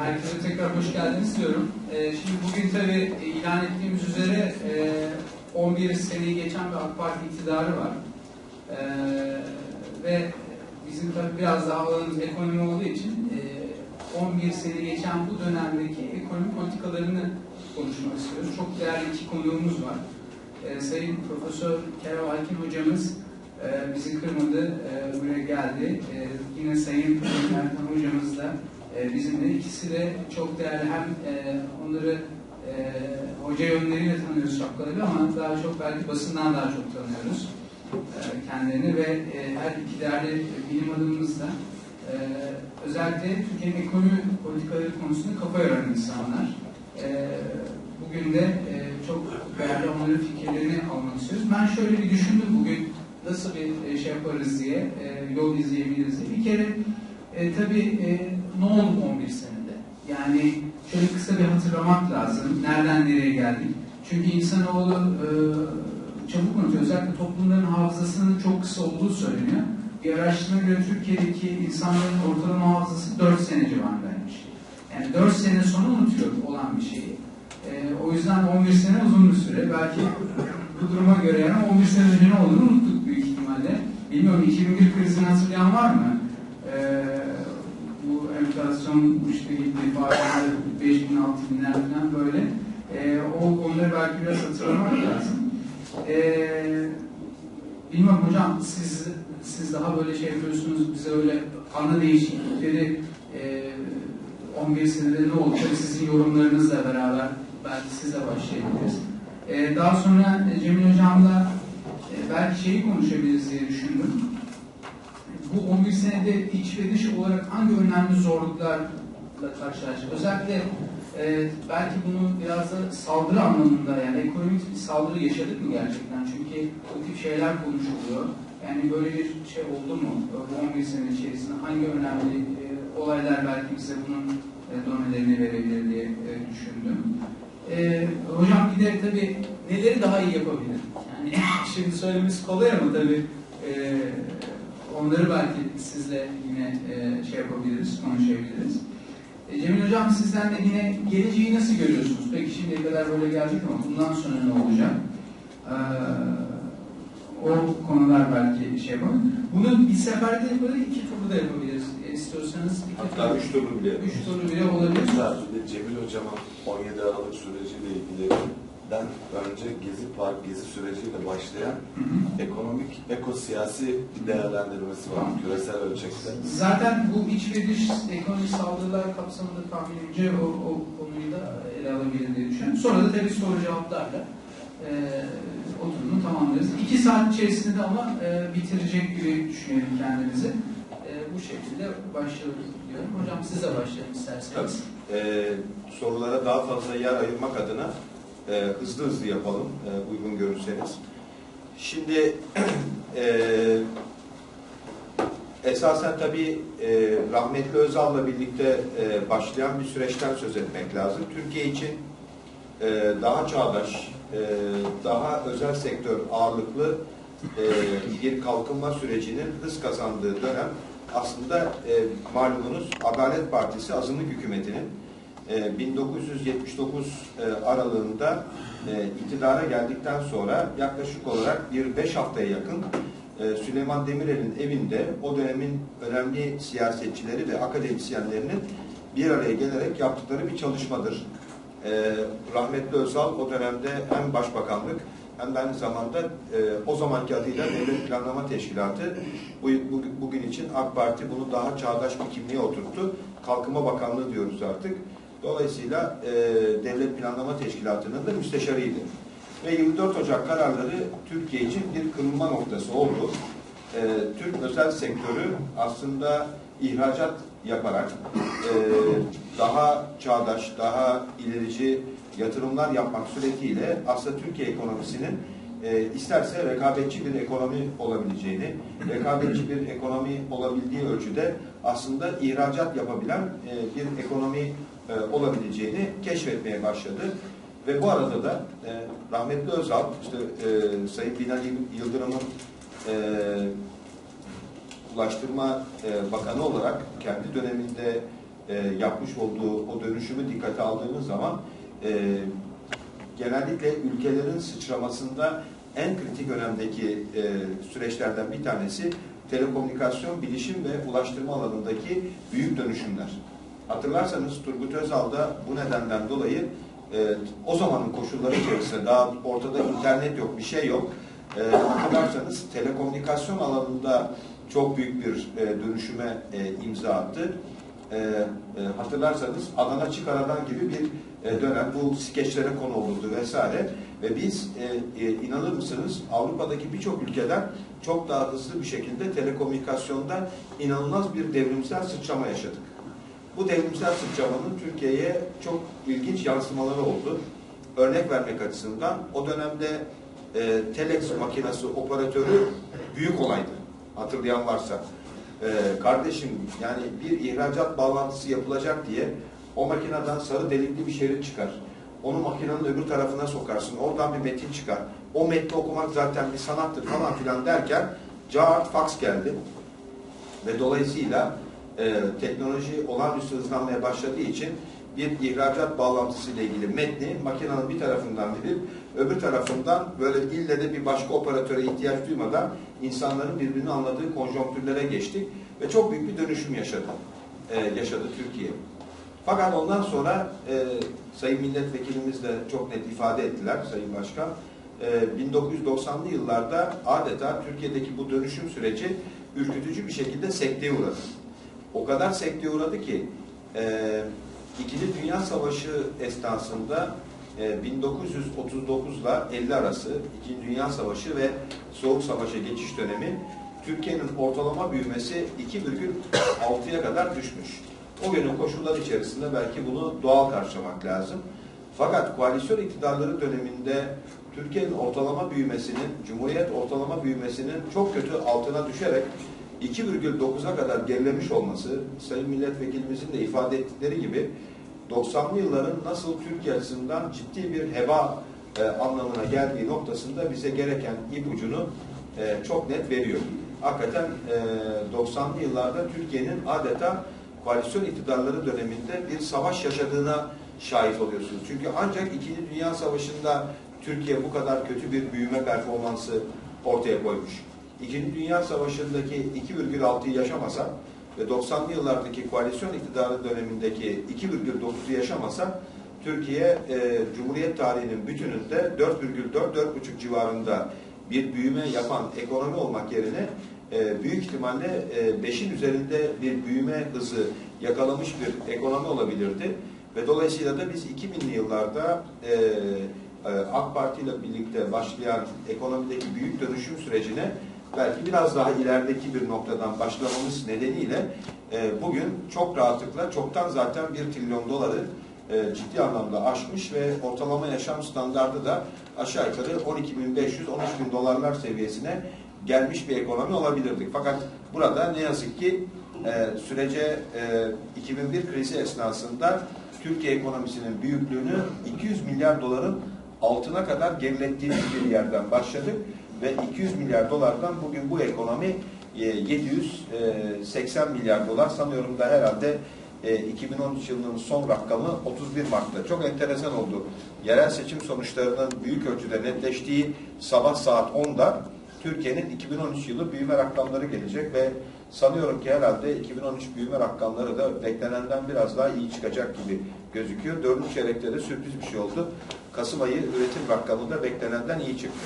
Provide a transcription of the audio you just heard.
herkese tekrar hoş geldiniz diyorum. Ee, şimdi bugün tabii ilan ettiğimiz üzere e, 11 seneyi geçen bir AK Parti iktidarı var. Ee, ve bizim tabii biraz daha alanımız ekonomi olduğu için e, 11 sene geçen bu dönemdeki ekonomi politikalarını konuşmak istiyoruz. Çok değerli iki konuğumuz var. Ee, Sayın Profesör Kerem Alkin hocamız e, bizi kırmadı, e, buraya geldi. E, yine Sayın Erkan hocamız da e, bizimle. İkisi de çok değerli. Hem e, onları e, hoca yönleriyle tanıyoruz şapkaları ama daha çok belki basından daha çok tanıyoruz e, kendilerini ve e, her iki değerli bilim adamımız da özellikle Türkiye'nin ekonomi politikaları konusunda kafa yoran insanlar. Bugün de çok değerli onların fikirlerini almak istiyoruz. Ben şöyle bir düşündüm bugün nasıl bir şey yaparız diye, yol izleyebiliriz diye. Bir kere e, tabii ne oldu 11 senede? Yani şöyle kısa bir hatırlamak lazım. Nereden nereye geldik? Çünkü insanoğlu e, çabuk unutuyor. Özellikle toplumların hafızasının çok kısa olduğu söyleniyor. Bir araştırma göre Türkiye'deki insanların ortalama hafızası 4 sene civarındaymış. Yani 4 sene sonra unutuyor olan bir şeyi. E, o yüzden 11 sene uzun bir süre. Belki bu duruma göre yani 11 sene önce ne olduğunu unuttuk büyük ihtimalle. Bilmiyorum 2001 krizini hatırlayan var mı? Ee, bu enflasyon işte gitti, faizler 5 bin 6 binler falan böyle. Ee, o onları belki biraz hatırlamak lazım. Ee, bilmiyorum hocam siz siz daha böyle şey yapıyorsunuz bize öyle ana değişiklikleri e, 11 senede ne oldu? Tabii sizin yorumlarınızla beraber belki sizle başlayabiliriz. Ee, daha sonra Cemil Hocam'la e, belki şeyi konuşabiliriz diye düşündüm. Bu 11 senede iç ve dış olarak hangi önemli zorluklarla karşılaştık? Özellikle e, belki bunu biraz da saldırı anlamında yani ekonomik bir saldırı yaşadık mı gerçekten? Çünkü bu tip şeyler konuşuluyor. Yani böyle bir şey oldu mu bu 11 sene içerisinde? Hangi önemli e, olaylar belki bize bunun e, donelerini verebilir diye e, düşündüm. E, hocam bir de tabii neleri daha iyi yapabilir? Yani şimdi söylemesi kolay ama tabii e, onları belki sizle yine e, şey yapabiliriz, konuşabiliriz. E, Cemil Hocam sizden de yine geleceği nasıl görüyorsunuz? Peki şimdiye kadar böyle geldik ama bundan sonra ne olacak? E, o konular belki şey yapalım. Bunu bir seferde yapabiliriz, iki turda da yapabiliriz. E, istiyorsanız iki Hatta üç turlu bile. üç turlu bile olabilir. Cemil Hocam'ın 17 Aralık süreciyle ilgili den önce Gezi Park Gezi süreciyle başlayan ekonomik, ekosiyasi bir değerlendirmesi var küresel ölçekte. Zaten bu iç ve dış ekonomik saldırılar kapsamında tahminimce o, o konuyu da ele alabilir diye düşünüyorum. Sonra da tabii soru cevaplarla e, oturumu tamamlarız. İki saat içerisinde de ama e, bitirecek gibi düşünelim kendimizi. E, bu şekilde başlıyoruz diyorum. Hocam size başlayalım isterseniz. Ee, sorulara daha fazla yer ayırmak adına e, hızlı hızlı yapalım e, uygun görürseniz. Şimdi e, esasen tabii e, rahmetli Özal'la birlikte e, başlayan bir süreçten söz etmek lazım. Türkiye için e, daha çağdaş, e, daha özel sektör ağırlıklı e, bir kalkınma sürecinin hız kazandığı dönem aslında e, malumunuz Adalet Partisi azınlık hükümetinin e, 1979 e, aralığında e, iktidara geldikten sonra yaklaşık olarak bir beş haftaya yakın e, Süleyman Demirel'in evinde o dönemin önemli siyasetçileri ve akademisyenlerinin bir araya gelerek yaptıkları bir çalışmadır. E, rahmetli Özal o dönemde hem başbakanlık hem de aynı zamanda e, o zamanki adıyla Devlet Planlama Teşkilatı bu, bu, bugün için AK Parti bunu daha çağdaş bir kimliğe oturttu. Kalkınma Bakanlığı diyoruz artık. Dolayısıyla e, Devlet Planlama Teşkilatı'nın da müsteşarıydı. Ve 24 Ocak kararları Türkiye için bir kırılma noktası oldu. E, Türk özel sektörü aslında ihracat yaparak e, daha çağdaş, daha ilerici yatırımlar yapmak suretiyle aslında Türkiye ekonomisinin e, isterse rekabetçi bir ekonomi olabileceğini, rekabetçi bir ekonomi olabildiği ölçüde aslında ihracat yapabilen e, bir ekonomi e, olabileceğini keşfetmeye başladı. Ve bu arada da e, rahmetli Özal, işte e, Sayın Binali Yıldırım'ın e, Ulaştırma e, Bakanı olarak kendi döneminde e, yapmış olduğu o dönüşümü dikkate aldığımız zaman e, genellikle ülkelerin sıçramasında en kritik önemdeki e, süreçlerden bir tanesi telekomünikasyon, bilişim ve ulaştırma alanındaki büyük dönüşümler. Hatırlarsanız Turgut Özal da bu nedenden dolayı e, o zamanın koşulları içerisinde daha ortada internet yok, bir şey yok. E, hatırlarsanız telekomünikasyon alanında çok büyük bir e, dönüşüme e, imza attı. E, e, hatırlarsanız Adana Çıkaradan gibi bir e, dönem bu skeçlere konu olurdu vesaire ve biz e, e, inanır mısınız Avrupa'daki birçok ülkeden çok daha hızlı bir şekilde telekomünikasyonda inanılmaz bir devrimsel sıçrama yaşadık. Bu devrimsel sıçramanın Türkiye'ye çok ilginç yansımaları oldu. Örnek vermek açısından o dönemde e, telex makinesi operatörü büyük olaydı. Hatırlayan varsa. E, kardeşim yani bir ihracat bağlantısı yapılacak diye o makineden sarı delikli bir şerit çıkar. Onu makinenin öbür tarafına sokarsın. Oradan bir metin çıkar. O metni okumak zaten bir sanattır falan filan derken cart fax geldi. Ve dolayısıyla e, teknoloji olağanüstü hızlanmaya başladığı için bir ihracat bağlantısı ile ilgili metni makinenin bir tarafından verip öbür tarafından böyle ille de bir başka operatöre ihtiyaç duymadan insanların birbirini anladığı konjonktürlere geçtik ve çok büyük bir dönüşüm yaşadı. E, yaşadı Türkiye. Fakat ondan sonra e, Sayın Milletvekilimiz de çok net ifade ettiler Sayın Başkan. E, 1990'lı yıllarda adeta Türkiye'deki bu dönüşüm süreci ürkütücü bir şekilde sekteye uğradı. O kadar sekteye uğradı ki e, İkinci Dünya Savaşı esnasında e, 1939 ile 50 arası İkinci Dünya Savaşı ve Soğuk Savaş'a geçiş dönemi Türkiye'nin ortalama büyümesi 2,6'ya kadar düşmüş. O günün koşulları içerisinde belki bunu doğal karşılamak lazım. Fakat koalisyon iktidarları döneminde Türkiye'nin ortalama büyümesinin, Cumhuriyet ortalama büyümesinin çok kötü altına düşerek 2,9'a kadar gerilemiş olması, Sayın Milletvekilimizin de ifade ettikleri gibi 90'lı yılların nasıl Türkiye açısından ciddi bir heba e, anlamına geldiği noktasında bize gereken ipucunu e, çok net veriyor. Hakikaten e, 90'lı yıllarda Türkiye'nin adeta koalisyon iktidarları döneminde bir savaş yaşadığına şahit oluyorsunuz. Çünkü ancak İkinci Dünya Savaşı'nda Türkiye bu kadar kötü bir büyüme performansı ortaya koymuş. İkinci Dünya Savaşı'ndaki 2,6'yı yaşamasa ve 90'lı yıllardaki koalisyon iktidarı dönemindeki 2,9'u yaşamasa Türkiye e, Cumhuriyet tarihinin bütününde 4,4-4,5 civarında bir büyüme yapan ekonomi olmak yerine e, büyük ihtimalle 5'in üzerinde bir büyüme hızı yakalamış bir ekonomi olabilirdi. Ve dolayısıyla da biz 2000'li yıllarda e, e, AK Parti ile birlikte başlayan ekonomideki büyük dönüşüm sürecine belki biraz daha ilerideki bir noktadan başlamamız nedeniyle e, bugün çok rahatlıkla çoktan zaten bir trilyon doları e, ciddi anlamda aşmış ve ortalama yaşam standardı da aşağı yukarı 12.500-13.000 dolarlar seviyesine gelmiş bir ekonomi olabilirdik. Fakat burada ne yazık ki e, sürece e, 2001 krizi esnasında Türkiye ekonomisinin büyüklüğünü 200 milyar doların altına kadar gerilettiğimiz bir yerden başladık ve 200 milyar dolardan bugün bu ekonomi e, 780 milyar dolar sanıyorum da herhalde e, 2013 yılının son rakamı 31 Mart'ta. Çok enteresan oldu. Yerel seçim sonuçlarının büyük ölçüde netleştiği sabah saat 10'da Türkiye'nin 2013 yılı büyüme rakamları gelecek ve sanıyorum ki herhalde 2013 büyüme rakamları da beklenenden biraz daha iyi çıkacak gibi gözüküyor. Dördüncü çeyrekte de sürpriz bir şey oldu. Kasım ayı üretim rakamı da beklenenden iyi çıktı.